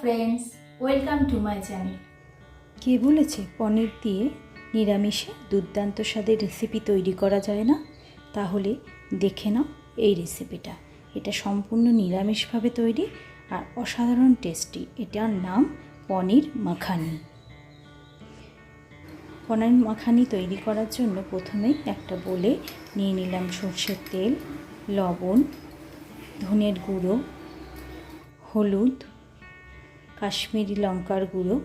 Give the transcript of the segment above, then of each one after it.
Friends welcome to my channel কে বলেছে পনির দিয়ে নিরামিষে দুর্দান্ত স্বাদের রেসিপি তৈরি করা যায় না? তাহলে দেখে নাও এই রেসিপিটা এটা সম্পূর্ণ নিরামিষভাবে তৈরি আর অসাধারণ টেস্টি এটার নাম পনির মাখানি। পনির মাখানি তৈরি করার জন্য প্রথমেই একটা বলে নিয়ে নিলাম সর্ষের তেল, লবণ, ধনের গুঁড়ো, হলুদ কাশ্মীরি লঙ্কার গুঁড়ো,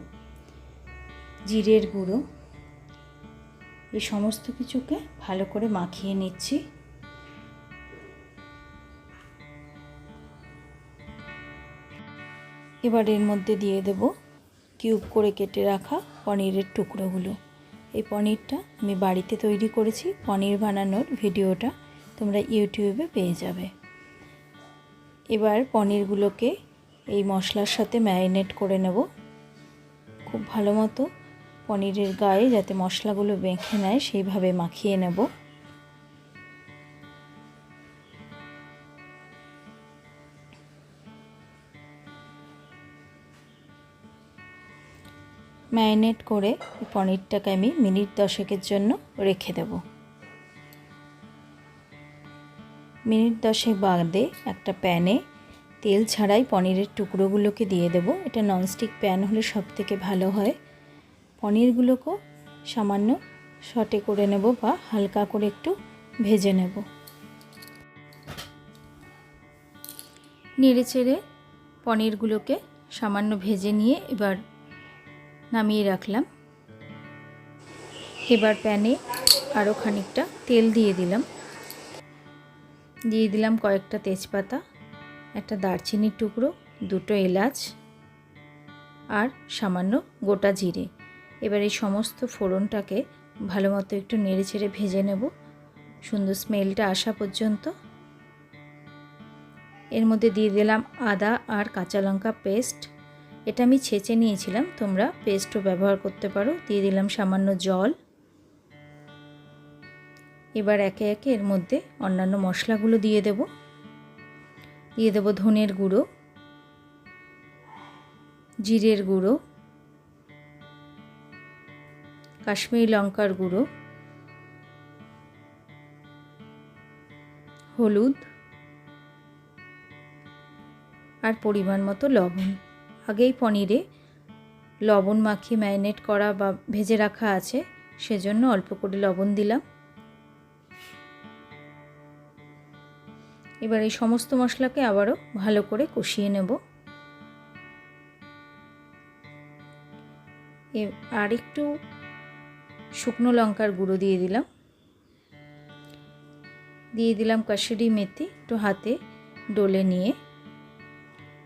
জিরের গুঁড়ো, এই সমস্ত কিছুকে ভালো করে মাখিয়ে নিচ্ছি। এবার এর মধ্যে দিয়ে দেব কিউব করে কেটে রাখা পনিরের টুকরোগুলো। এই পনিরটা আমি বাড়িতে তৈরি করেছি, পনির বানানোর ভিডিওটা তোমরা ইউটিউবে পেয়ে যাবে। এবার পনিরগুলোকে এই মশলার সাথে ম্যারিনেট করে নেব। খুব ভালো মতো পনিরের গায়ে যাতে মশলাগুলো বেঁকে নেয়, সেইভাবে মাখিয়ে নেব। ম্যারিনেট করে পনিরটাকে আমি মিনিট দশেকের জন্য রেখে দেব। মিনিট দশেক বাদে একটা প্যানে তেল ছাড়াই পনিরের টুকরোগুলোকে দিয়ে দেব। এটা ননস্টিক প্যান হলে সব থেকে ভালো হয়। পনিরগুলোকেও সামান্য শটে করে নেব বা হালকা করে একটু ভেজে নেব। নেড়ে চেড়ে পনিরগুলোকে সামান্য ভেজে নিয়ে এবার নামিয়ে রাখলাম। এবার প্যানে আরও খানিকটা তেল দিয়ে দিলাম। দিয়ে দিলাম কয়েকটা তেজপাতা। একটা দারচিনির টুকরো, দুটো এলাচ আর সামান্য গোটা জিরে। এবার এই সমস্ত ফোড়নটাকে ভালো মতো একটু নেড়ে ছেড়ে ভেজে নেব। সুন্দর স্মেলটা আসা পর্যন্ত। এর মধ্যে দিয়ে দিলাম আদা আর কাঁচা লঙ্কা পেস্ট। এটা আমি ছেঁচে নিয়েছিলাম, তোমরা পেস্টও ব্যবহার করতে পারো। দিয়ে দিলাম সামান্য জল। এবার একে একে এর মধ্যে অন্যান্য মশলাগুলো দিয়ে দেব। দিয়ে দেবো ধনের গুঁড়ো, জিরের গুঁড়ো, কাশ্মীরি লঙ্কার গুঁড়ো, হলুদ আর পরিমাণ মতো লবণ। আগেই পনিরে লবণ মাখিয়ে ম্যারিনেট করা বা ভেজে রাখা আছে, সেজন্য অল্প করে লবণ দিলাম। এবার এই সমস্ত মশলাকে আবারও ভালো করে কষিয়ে নেব। আর একটু শুকনো লঙ্কার গুঁড়ো দিয়ে দিলাম। দিয়ে দিলাম কাশুরি মেথি একটু হাতে ডলে নিয়ে।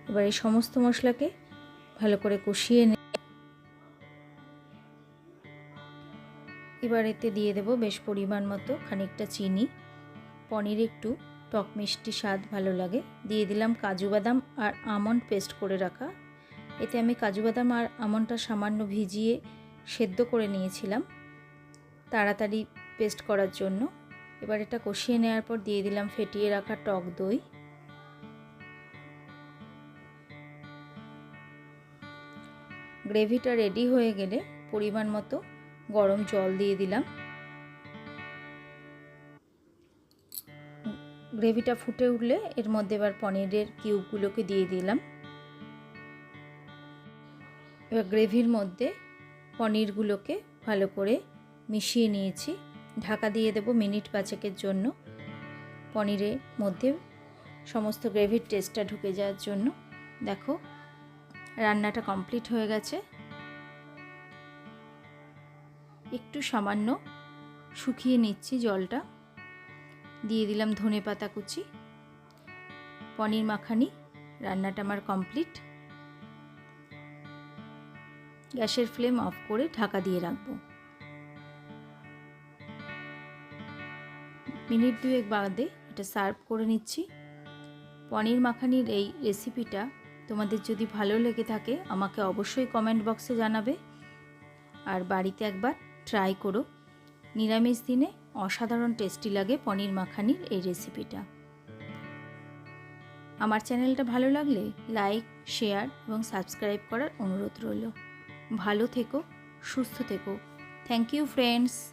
এবার এই সমস্ত মশলাকে ভালো করে কষিয়ে নে এবার এতে দিয়ে দেব বেশ পরিমাণ মতো খানিকটা চিনি। পনির একটু টক মিষ্টি স্বাদ ভালো লাগে। দিয়ে দিলাম কাজু বাদাম আর আমন্ড পেস্ট করে রাখা। এতে আমি কাজু বাদাম আর আমন্ডটা সামান্য ভিজিয়ে সেদ্ধ করে নিয়েছিলাম তাড়াতাড়ি পেস্ট করার জন্য। এবার এটা কষিয়ে নেওয়ার পর দিয়ে দিলাম ফেটিয়ে রাখা টক দই। গ্রেভিটা রেডি হয়ে গেলে পরিমাণ মতো গরম জল দিয়ে দিলাম। গ্রেভিটা ফুটে উঠলে এর মধ্যে এবার পনিরের কিউবগুলোকে দিয়ে দিলাম। এবার গ্রেভির মধ্যে পনিরগুলোকে ভালো করে মিশিয়ে নিয়েছি। ঢাকা দিয়ে দেব মিনিট পাঁচেকের জন্য পনিরের মধ্যে সমস্ত গ্রেভির টেস্টটা ঢুকে যাওয়ার জন্য। দেখো, রান্নাটা কমপ্লিট হয়ে গেছে। একটু সামান্য শুকিয়ে নিচ্ছি জলটা। দিয়ে দিলাম ধনে পাতা কুচি, পনির মাখানি, রান্নাটা আমার কমপ্লিট। গ্যাসের ফ্লেম অফ করে ঢাকা দিয়ে রাখব। মিনিট দুয়েক বাদে এটা সার্ভ করে নিচ্ছি। পনির মাখানির এই রেসিপিটা তোমাদের যদি ভালো লেগে থাকে আমাকে অবশ্যই কমেন্ট বক্সে জানাবে। আর বাড়িতে একবার ট্রাই করো। নিরামিষ দিনে অসাধারণ টেস্টি লাগে পনির মাখানির এই রেসিপিটা। আমার চ্যানেলটা ভালো লাগলে লাইক, শেয়ার এবং সাবস্ক্রাইব করার অনুরোধ রইল। ভালো থেকো, সুস্থ থেকো। Thank you, friends.